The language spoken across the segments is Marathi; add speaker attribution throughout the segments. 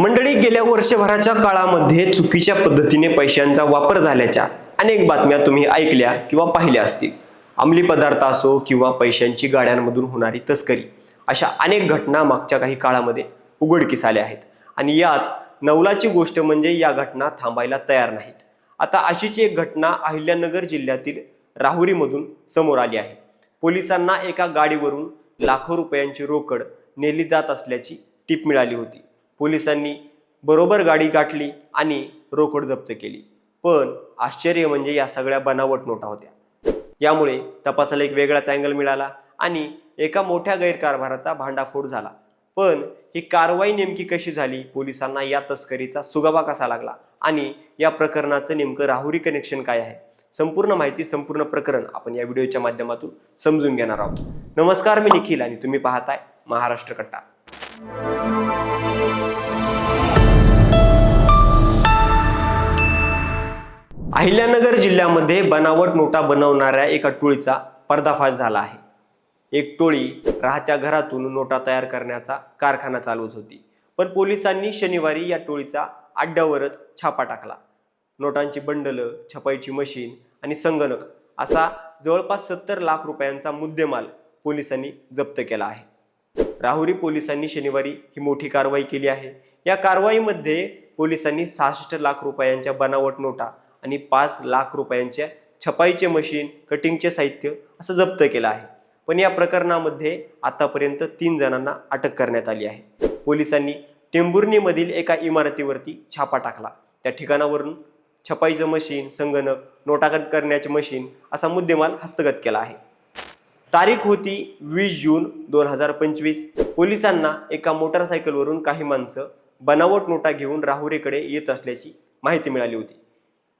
Speaker 1: मंडळी गेल्या वर्षभराच्या काळामध्ये चुकीच्या पद्धतीने पैशांचा वापर झाल्याच्या अनेक बातम्या तुम्ही ऐकल्या किंवा पाहिल्या असतील. अंमली पदार्थ असो किंवा पैशांची गाड्यांमधून होणारी तस्करी अशा अनेक घटना मागच्या काही काळामध्ये उघडकीस आल्या आहेत. आणि यात नवलाची गोष्ट म्हणजे या घटना थांबायला तयार नाहीत. आता अशीच एक घटना अहिल्यानगर जिल्ह्यातील राहुरीमधून समोर आली आहे. पोलिसांना एका गाडीवरून लाखो रुपयांची रोकड नेली जात असल्याची टीप मिळाली होती. पोलिसांनी बरोबर गाडी गाठली आणि रोकड जप्त केली. पण आश्चर्य म्हणजे या सगळ्या बनावट नोटा होत्या. यामुळे तपासाला एक वेगळाच अँगल मिळाला आणि एका मोठ्या गैरकारभाराचा भांडाफोड झाला. पण ही कारवाई नेमकी कशी झाली पोलिसांना या तस्करीचा सुगावा कसा लागला आणि या प्रकरणाचं नेमकं राहुरी कनेक्शन काय आहे? संपूर्ण माहिती संपूर्ण प्रकरण आपण या व्हिडिओच्या माध्यमातून समजून घेणार आहोत. नमस्कार मी निखिल आणि तुम्ही पाहताय महाराष्ट्र कट्टा. अहिल्यानगर जिल्ह्यामध्ये बनावट नोटा बनवणाऱ्या एका टोळीचा पर्दाफाश झाला आहे. एक टोळी राहत्या घरातून नोटा तयार करण्याचा कारखाना चालूच होती. पण पोलिसांनी शनिवारी या टोळीचा अड्ड्यावरच छापा टाकला. नोटांची बंडलं छपाईची मशीन आणि संगणक असा जवळपास सत्तर लाख रुपयांचा मुद्देमाल पोलिसांनी जप्त केला आहे. राहुरी पोलिसांनी शनिवारी ही मोठी कारवाई केली आहे. या कारवाईमध्ये पोलिसांनी सहासष्ट लाख रुपयांच्या बनावट नोटा आणि पाच लाख रुपयांच्या छपाईचे मशीन कटिंगचे साहित्य असं जप्त केलं आहे. पण या प्रकरणामध्ये आतापर्यंत तीन जणांना अटक करण्यात आली आहे. पोलिसांनी टेंबुर्णीमधील एका इमारतीवरती छापा टाकला. त्या ठिकाणावरून छपाईचं मशीन संगणक नोटाकट करण्याचे मशीन असा मुद्देमाल हस्तगत केला आहे. तारीख होती वीस जून दोन हजार पंचवीस. पोलिसांना एका मोटरसायकलवरून काही माणसं बनावट नोटा घेऊन राहुरीकडे येत असल्याची माहिती मिळाली होती.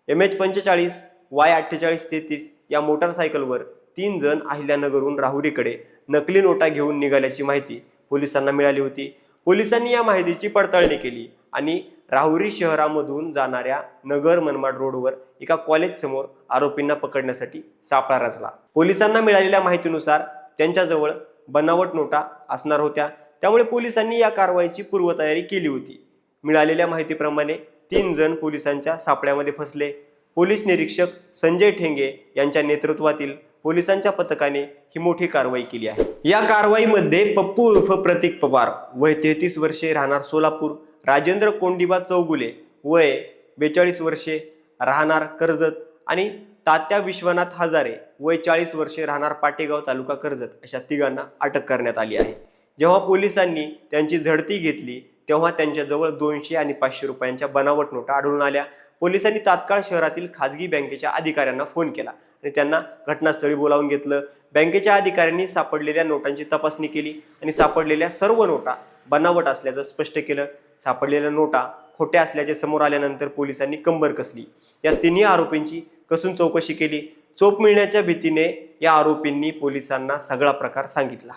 Speaker 1: एम एच पंचेचाळीस वाय अठ्ठेचाळीस तेहतीस या मोटारसायकलवर तीन जण अहिल्यानगरहून राहुरीकडे नकली नोटा घेऊन निघाल्याची माहिती पोलिसांना मिळाली होती. पोलिसांनी या माहितीची पडताळणी केली आणि राहुरी शहरामधून जाणाऱ्या नगर मनमाड रोडवर एका कॉलेज समोर आरोपींना पकडण्यासाठी सापळा रचला. पोलिसांना मिळालेल्या माहितीनुसार त्यांच्याजवळ बनावट नोटा असणार होत्या. त्यामुळे पोलिसांनी या कारवाईची पूर्वतयारी केली होती. मिळालेल्या माहितीप्रमाणे तीन जण पोलिसांच्या सापळ्यामध्ये फसले. पोलीस निरीक्षक संजय ठेंगे यांच्या नेतृत्वातील पोलिसांच्या पथकाने ही मोठी कारवाई केली आहे. या कारवाईमध्ये पप्पू उर्फ प्रतीक पवार वय तेहतीस वर्षे राहणार सोलापूर राजेंद्र कोंडिबा चौगुले वय बेचाळीस वर्षे राहणार कर्जत आणि तात्या विश्वनाथ हजारे वय चाळीस वर्षे राहणार पाटेगाव तालुका कर्जत अशा तिघांना अटक करण्यात आली आहे. जेव्हा पोलिसांनी त्यांची झडती घेतली तेव्हा त्यांच्याजवळ दोनशे आणि पाचशे रुपयांच्या बनावट नोटा आढळून आल्या. पोलिसांनी तात्काळ शहरातील खाजगी बँकेच्या अधिकाऱ्यांना फोन केला आणि त्यांना घटनास्थळी बोलावून घेतलं. बँकेच्या अधिकाऱ्यांनी सापडलेल्या नोटांची तपासणी केली आणि सापडलेल्या सर्व नोटा बनावट असल्याचं स्पष्ट केलं. सापडलेल्या नोटा खोट्या असल्याचे समोर आल्यानंतर पोलिसांनी कंबर कसली. या तिन्ही आरोपींची कसून चौकशी केली? चोप मिळण्याच्या भीतीने या आरोपींनी पोलिसांना सगळा प्रकार सांगितला.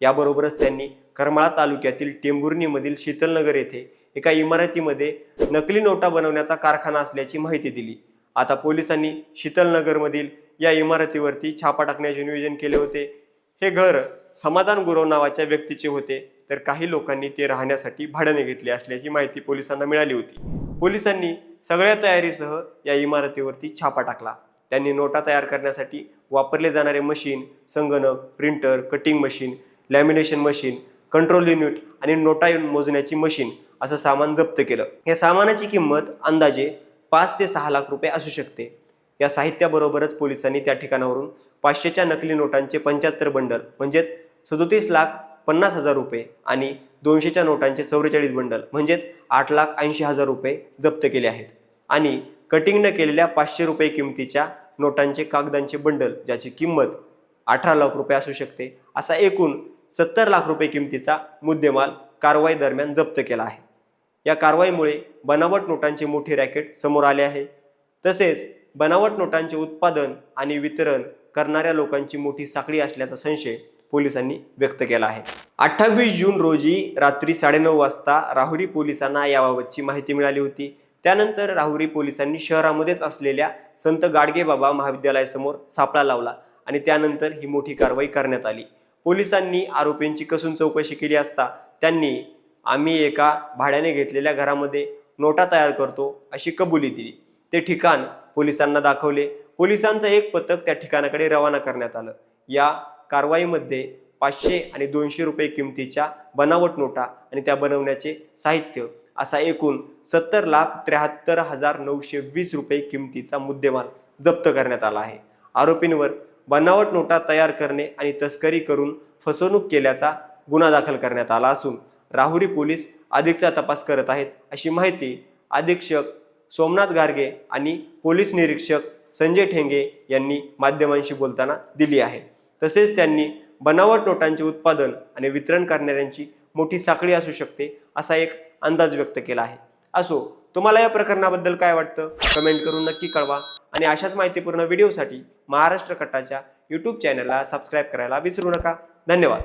Speaker 1: याबरोबरच त्यांनी करमाळा तालुक्यातील टेंभुर्णीमधील शीतलनगर येथे एका इमारतीमध्ये नकली नोटा बनवण्याचा कारखाना असल्याची माहिती दिली. आता पोलिसांनी शीतलनगरमधील या इमारतीवरती छापा टाकण्याचे नियोजन केले होते. हे घर समाधान गुरव नावाच्या व्यक्तीचे होते. तर काही लोकांनी ते राहण्यासाठी भाड्याने घेतले असल्याची माहिती पोलिसांना मिळाली होती. पोलिसांनी सगळ्या तयारीसह या इमारतीवरती छापा टाकला. त्यांनी नोटा तयार करण्यासाठी वापरले जाणारे मशीन संगणक printer cutting machine lamination machine control unit आणि नोटा मोजण्याची मशीन असं सामान जप्त केलं. या सामानाची किंमत अंदाजे पाच ते सहा लाख रुपये असू शकते. या साहित्याबरोबरच पोलिसांनी त्या ठिकाणावरून पाचशेच्या नकली नोटांचे पंच्याहत्तर बंडल म्हणजेच सदोतीस लाख पन्नास हजार रुपये आणि दोनशेच्या नोटांचे चौवेचाळीस बंडल म्हणजेच आठ लाख ऐंशी हजार रुपये जप्त केले आहेत. आणि कटिंग न केलेल्या पाचशे रुपये किमतीच्या नोटांचे कागदांचे बंडल ज्याची किंमत अठरा लाख रुपये असू शकते असा एकूण सत्तर लाख रुपये किमतीचा मुद्देमाल कारवाई दरम्यान जप्त केला आहे. या कारवाईमुळे बनावट नोटांचे मोठे रॅकेट समोर आले आहे. तसेच बनावट नोटांचे उत्पादन आणि वितरण करणाऱ्या लोकांची मोठी साखळी असल्याचा संशय पोलिसांनी व्यक्त केला आहे. अठ्ठावीस जून रोजी रात्री साडेनऊ वाजता राहुरी पोलिसांना याबाबतची माहिती मिळाली होती. त्यानंतर राहुरी पोलिसांनी शहरामध्येच असलेल्या संत गाडगेबाबा महाविद्यालयासमोर सापळा लावला आणि त्यानंतर ही मोठी कारवाई करण्यात आली. पोलिसांनी आरोपींची कसून चौकशी केली असता त्यांनी आम्ही एका भाड्याने घेतलेल्या घरामध्ये नोटा तयार करतो अशी कबुली दिली. ते ठिकाण पोलिसांना दाखवले. पोलिसांचं एक पथक त्या ठिकाणाकडे रवाना करण्यात आलं. या कारवाईमध्ये पाचशे आणि दोनशे रुपये किमतीच्या बनावट नोटा आणि त्या बनवण्याचे साहित्य असा एकूण सत्तर लाख त्र्याहत्तर हजार नऊशे वीस रुपये किमतीचा मुद्देमाल जप्त करण्यात आला आहे. आरोपींवर बनावट नोटा तयार करणे आणि तस्करी करून फसवणूक केल्याचा गुन्हा दाखल करण्यात आला असून राहुरी पोलीस अधिकचा तपास करत आहेत अशी माहिती अधीक्षक सोमनाथ गार्गे आणि पोलीस निरीक्षक संजय ठेंगे यांनी माध्यमांशी बोलताना दिली आहे. तसेच त्यांनी बनावट नोटांचे उत्पादन आणि वितरण करणाऱ्यांची मोठी साखळी असू शकते असा एक अंदाज व्यक्त केला आहे. असो तुम्हाला या प्रकरणाबद्दल काय वाटतं? कमेंट करून नक्की कळवा आणि अशाच माहितीपूर्ण व्हिडिओसाठी महाराष्ट्र कट्टाच्या यूट्यूब चॅनलला सबस्क्राईब करायला विसरू नका. धन्यवाद.